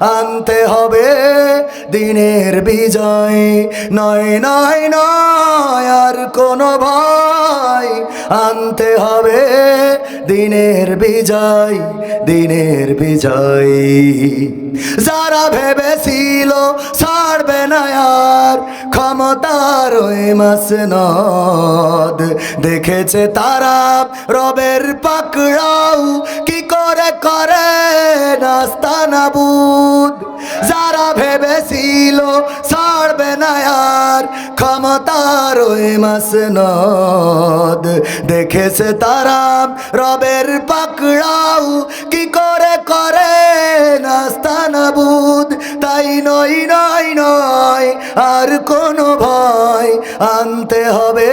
আনতে হবে দিনের বিজয়। নয় নয় নয়, আর কোনো ভয়। আনতে হবে দিনের বিজয় দিনের বিজয়। যারা ভেবেছিল ছাড়বে না আর ক্ষমতার ওই মাস নদ। দেখেছে তারা রবের পাকড়াও। কি করে করে নাস্তা নাবুদ যারা ভেবেছিল ছাড়বে না আর ক্ষমতার ওই মাসনদ। দেখেছে তারা রবের পাকড়াও কি করে করে নাস্তা নাবুদ তাই নয় নয় নয়, আর কোনো ভয় আনতে হবে।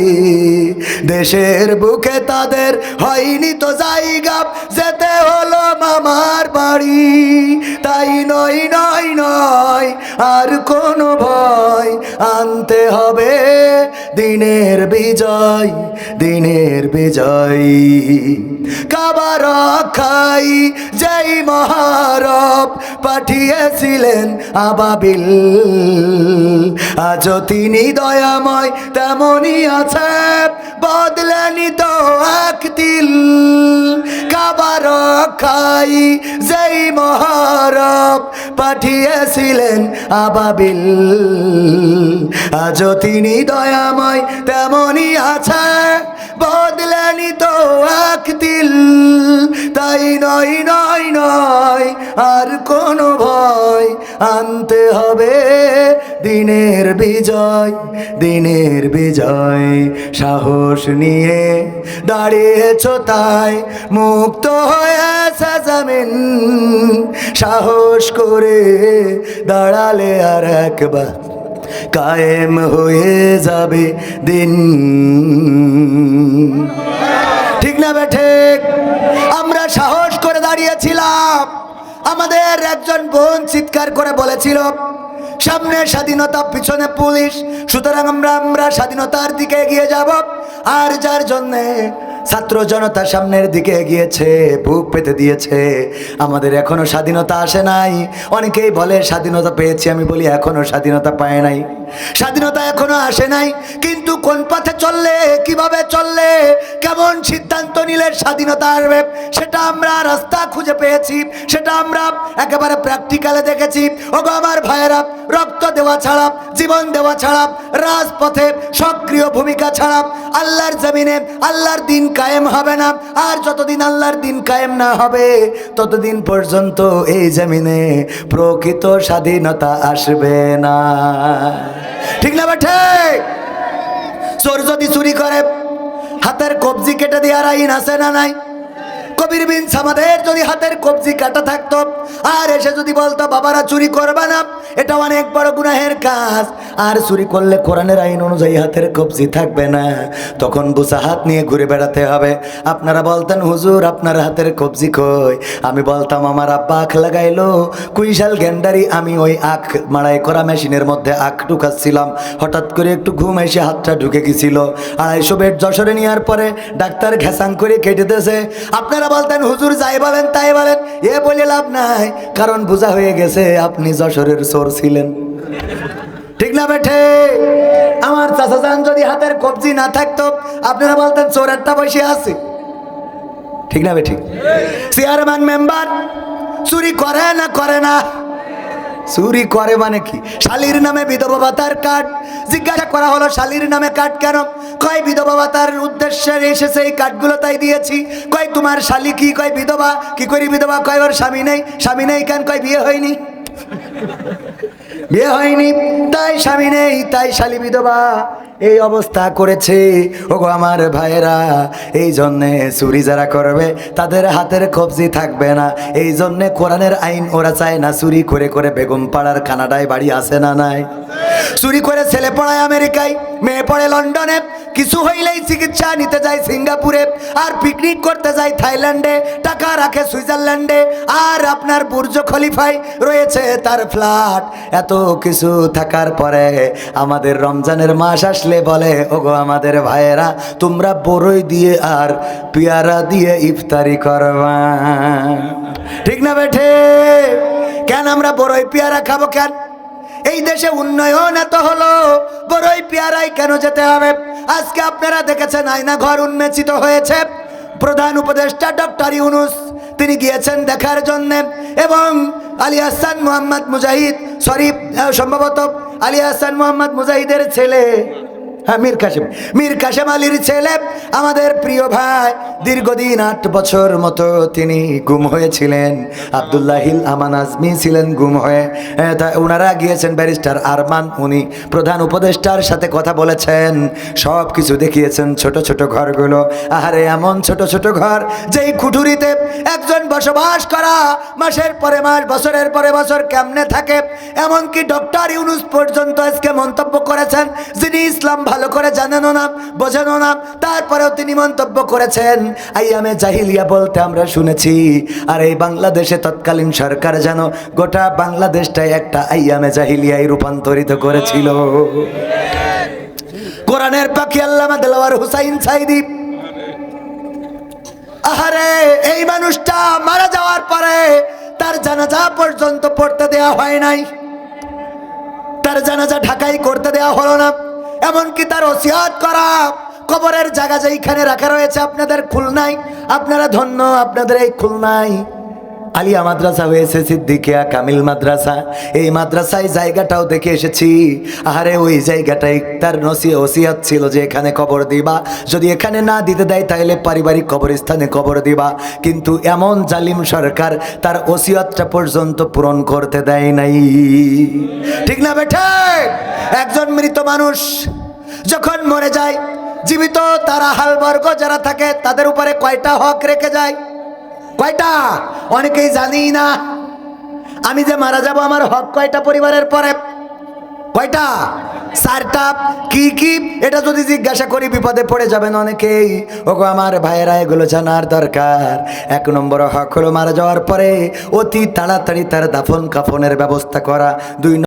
দেশের বুকে তাদের হয়নি তো জায়গা। যেতে হলো মামার বাড়ি। তাই নয় নয় নয় আর কোনো ভয় আনতে হবে। দিনের বিজয় দিনের বিজয়। কাবার খাই যেই মহারব পাঠিয়েছিলেন আবাবিল। আজ তিনি দয়াময় তেমনই আছে, বদলেনি তো এক দিল কাবার খাই যেই মহারব পাঠিয়েছিলেন আবাবিল। আজ তিনি দয়াময় তেমনই আছে, বদলানি তো এক দিল তাই নয় নয় নয়, আর কোনো ভয় আনতে হবে। দিনের বিজয় দিনের বিজয়, সাহস নিয়ে দাঁড়িয়েছ তাই মুক্ত হয়েছে জমিন। সাহস করে দাঁড়ালে আর একবার কায়েম হয়ে যাবে দিন। ঠিক না বেঠে আমরা সাহস করে দাঁড়িয়েছিলাম। আমাদের একজন বোন চিৎকার করে বলেছিল সামনে স্বাধীনতা পিছনে পুলিশ। সুতরাং আমরা আমরা স্বাধীনতার দিকে এগিয়ে যাব। আর যার জন্যে ছাত্র জনতা সামনের দিকে এগিয়েছে বুক পেতে দিয়েছে। আমাদের এখনও স্বাধীনতা আসে নাই। অনেকেই বলে, স্বাধীনতা পেয়েছি আমি বলি, এখনও স্বাধীনতা পায় নাই। স্বাধীনতা এখনও আসে নাই, কিন্তু কোন পথে চললে, কীভাবে চললে, কেমন সিদ্ধান্ত নিলে স্বাধীনতা আসবে, সেটা আমরা রাস্তা খুঁজে পেয়েছি, সেটা আমরা একেবারে প্র্যাকটিক্যালে দেখেছি। ওগো আমার ভাইয়েরা, রক্ত দেওয়া ছাড়া, জীবন দেওয়া ছাড়া, রাজপথে সক্রিয় ভূমিকা ছাড়া, আল্লাহর জমিনে, আল্লাহর দিন কায়েম হবে না। আর যতদিন আল্লাহর দিন কায়েম না হবে, ততদিন পর্যন্ত এই জমিনে প্রকৃত স্বাধীনতা আসবে না। ঠিক না বাঠে চোর যদি চুরি করে, হাতের কবজি কেটে দেওয়ার আইন আছে না নাই? কবির বিন সামাদের যদি হাতের কবজি কাটা থাকতো, আর এসে যদি বলতো, বাবারা, চুরি করবে না, এটা অনেক বড় গুনাহের কাজ। আর চুরি করলে কোরআনের আইন অনুযায়ী হাতের কবজি থাকবে না। তখন বুসা হাত নিয়ে ঘুরে বেড়াতে হবে। আপনারা বলতেন, হুজুর, আপনার হাতের কবজি কই? আমি বলতাম, আমার আব্বা আখ লাগাইলো, কুইশাল গেন্ডারি, আমি ওই আখ মাড়াই করা মেশিনের মধ্যে আখ ঢুকাচ্ছিলাম। হঠাৎ করে একটু ঘুম এসে হাতটা ঢুকে গেছিল। আড়াইশো বেড যশোরে নেওয়ার পরে ডাক্তার ঘেসাং করে কেটে দিয়েছে। আপনারা বলতেন হুজুর যাই বলেন তাই বলেন। এ বলে লাভ নাই কারণ বোঝা হয়ে গেছে আপনি যশোরের চোর ছিলেন। ঠিক না বেঠে? আমার চাচা যান যদি হাতের কবজি না থাকতো আপনারা বলতেন চোর একটা বসে আছে। ঠিক না বেঠে? চেয়ারম্যান মেম্বার চুরি করে না করে না। চুরি করে মানে কি? শালির নামে বিধবা ভাতার কার্ড। জিজ্ঞাসা করা হলো, শালির নামে কার্ড কেন? কয়, বিধবা ভাতার উদ্দেশ্যে এসেছে, এই কার্ডগুলো তাই দিয়েছি। কয়, তোমার শালি কি? কয়, বিধবা। কি করি বিধবা? কয়, ওর স্বামী নেই। স্বামী নেই কেন? কয়, বিয়ে হয়নি। বিয়ে হয়নি। তাই স্বামী নেই, তাই শালি বিধবা। এই অবস্থা করেছে। ওগো আমার ভাইয়েরা, এই জন্যে চুরি যারা করবে, তাদের হাতের কবজি থাকবে না। এই জন্যে কোরআনের আইন ওরা চায় না চুরি করে করে বেগম পাড়ার কানাডায় বাড়ি আসে না নাই। চুরি করে ছেলে পড়ায় আমেরিকায়, মেয়ে পড়ে লন্ডনে। কিছু হইলেই চিকিৎসা নিতে যায় সিঙ্গাপুরে আর পিকনিক করতে যায় থাইল্যান্ডে, টাকা রাখে সুইজারল্যান্ডে। আর আপনার বুর্জ খলিফায় রয়েছে তার ফ্ল্যাট। এত কিছু থাকার পরে আমাদের রমজানের মাস আসলে। বলে, ওগো আমাদের ভাইয়েরা, তোমরা বড়ই দিয়ে আর পেয়ারা দিয়ে ইফতারি করবা। ঠিক না বেঠে? কেন আমরা বড়ই পেয়ারা খাব কেন? এই দেশে উন্নয়ন এত হলো বড়ই পেয়ারাই কেন যেতে হবে? আজকে আপনারা দেখেছেন, আয়না ঘর উন্মেচিত হয়েছে। প্রধান উপদেষ্টা ডক্টর ইউনুস, তিনি গিয়েছেন দেখার জন্যে এবং আলী হাসান মোহাম্মদ মুজাহিদ শরীফ সম্ভবত আলী হাসান মোহাম্মদ মুজাহিদের ছেলে হ্যাঁ মীর কাশেম। মীর কাশেম আলীর ছেলে, আমাদের প্রিয় ভাই, দীর্ঘদিন আট বছর মতো তিনি গুম হয়েছিলেন। আবদুল্লাহিল আমান আজমি ছিলেন গুম হয়ে। তা ওনারা গিয়েছেন ব্যারিস্টার আরমান, উনি প্রধান উপদেষ্টার সাথে কথা বলেছেন। সব কিছু দেখিয়েছেন ছোট ছোট ঘরগুলো। আহারে, এমন ছোট ছোট ঘর যেই কুঠুরিতে একজন বসবাস করা মাসের পরে মাস, বছরের পরে বছর কেমনে থাকে? এমনকি ডক্টর ইউনুস পর্যন্ত আজকে মন্তব্য করেছেন যিনি ইসলাম ভালো করে জানেনও না বোঝেনও না। তারপরেও তিনি মন্তব্য করেছেন, আইয়ামে জাহিলিয়া বলতে আমরা শুনেছি, আর এই বাংলাদেশে তৎকালীন সরকার যেন গোটা বাংলাদেশটাই একটা আইয়ামে জাহিলিয়ায় রূপান্তরিত করেছিল। কোরআনের পাখি আল্লামা দেলাওয়ার হুসাইন সাইদি। আহারে, এই মানুষটা মারা যাওয়ার পরে তার জানাজা পর্যন্ত পড়তে দেয়া হয় নাই। তার জানাজা ঢাকাই করতে দেওয়া হলো না। এমনকি তার ওসিয়াত করা কবরের জায়গা যেইখানে রাখা রয়েছে আপনাদের খুলনায়, আপনারা ধন্য, আপনাদের এই খুলনায়। আলিয়া মাদ্রাসা হয়েছে সিদ্দিকিয়া, কামিল মাদ্রাসা। এই মাদ্রাসায় জায়গাটাও দেখে এসেছি। আরে ওই জায়গাটাই তার নসি, ওসিয়াত ছিল যে এখানে কবর দিবা। যদি এখানে না দিতে দেয়, তাহলে পারিবারিক কবরস্থানে কবর দিবা। কিন্তু এমন জালিম সরকার তার ওসিয়াতটা পর্যন্ত পূরণ করতে দেয় নাই। ঠিক না বেঠে? একজন মৃত মানুষ যখন মরে যায়, জীবিত তারা হালবর্গ যারা থাকে, তাদের উপরে কয়টা হক রেখে যায়? কয়টা? অনেকেই জানি না। আমি যে মারা যাব, আমার হক কয়টা পরিবারের পরে? কয়টা? চারটা। কি কি? এটা যদি জিজ্ঞাসা করি, বিপদে পড়ে যাবেন অনেকেই। ওগো, আমার ভাইয়েরা, এগুলো জানার দরকার। এক নম্বর হক হলো মারা যাওয়ার পরে অতি তাড়াতাড়ি তার দাফন কাফনের ব্যবস্থা করা। দুই